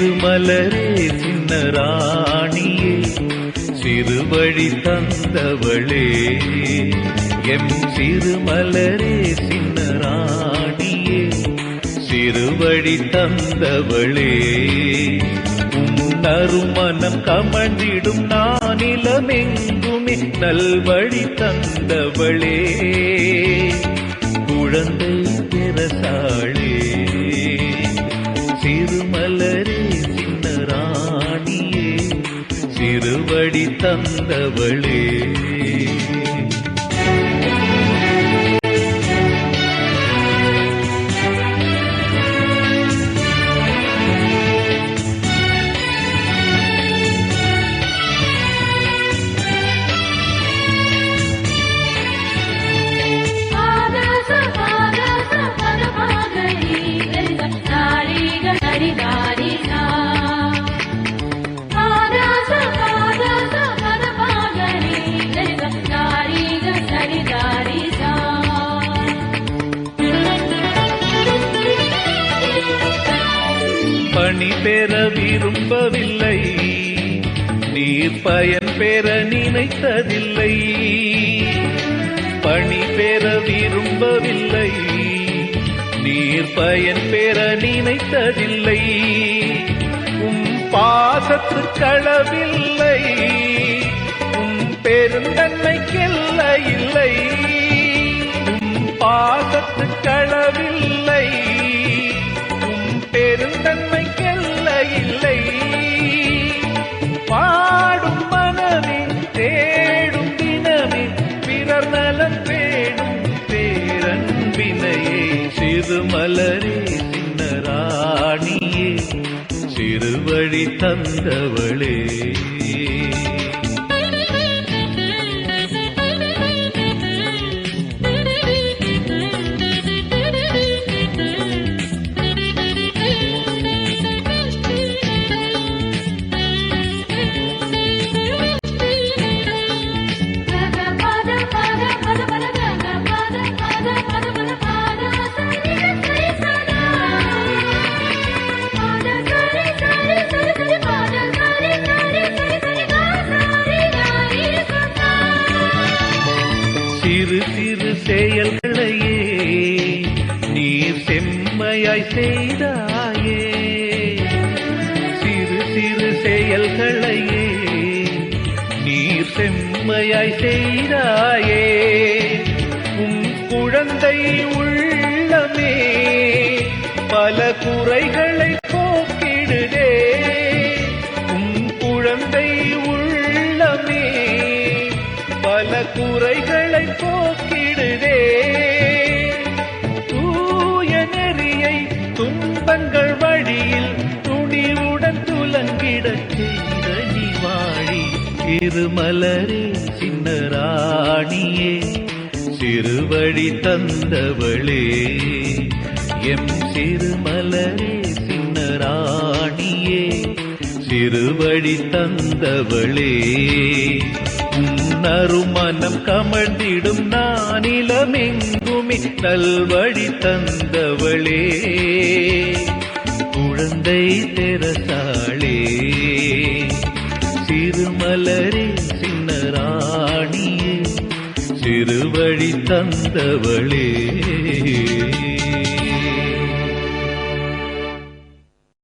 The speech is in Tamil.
சிறு மலரே சின்ன ராணியே. சிறுவழி தந்தவளே. எம் சிறு மலரே சின்ன ராணியே. சிறுவழி தந்தவளே. நறுமணம் கமழ்ந்திடும் நானிலமெங்குமே. நல்வழி தந்தவளே. குழந்தை பிறசாளே. தந்தவளே பெற விரும்பவில்லை. நீர் பயன் பெற நினைத்ததில்லை. பணி பெற விரும்பவில்லை. நீர் பயன் பெற நினைத்ததில்லை. உம் பாசத்து களவில்லை. உம் பெருந்தன்மைக்கெல்ல இல்லை. உம் பாசத்து சிறுமலரே சின்ன ராணியே. சிறுவழி தந்தவளே. செயல்களையே நீர் செம்மையாய் செய்தாயே. சிறு சிறு செயல்களையே நீர் செம்மையாய் செய்தாயே. உம் குழந்தை உள்ளமே பல குறைகளை போக்கிடுதே. உம் குழந்தை உள்ளமே பல குறைகளை போக்கி நெறியை துன்பங்கள் வழியில் துணிவுடன் துலங்கிடச் செய்த நீ வாழி திருமலரே சின்ன ராணியே சிறுவழி தந்தவளே. எம் சிறுமலரே சின்ன ராணியே சிறுவழி தந்தவளே. நறுமணம் கமழ்ந்திடும் நானிலமெங்குமே நல்வழி தந்தவளே. குழந்தை தெரசாளே சிறுமலரே சின்ன ராணியே சிறுவழி தந்தவளே.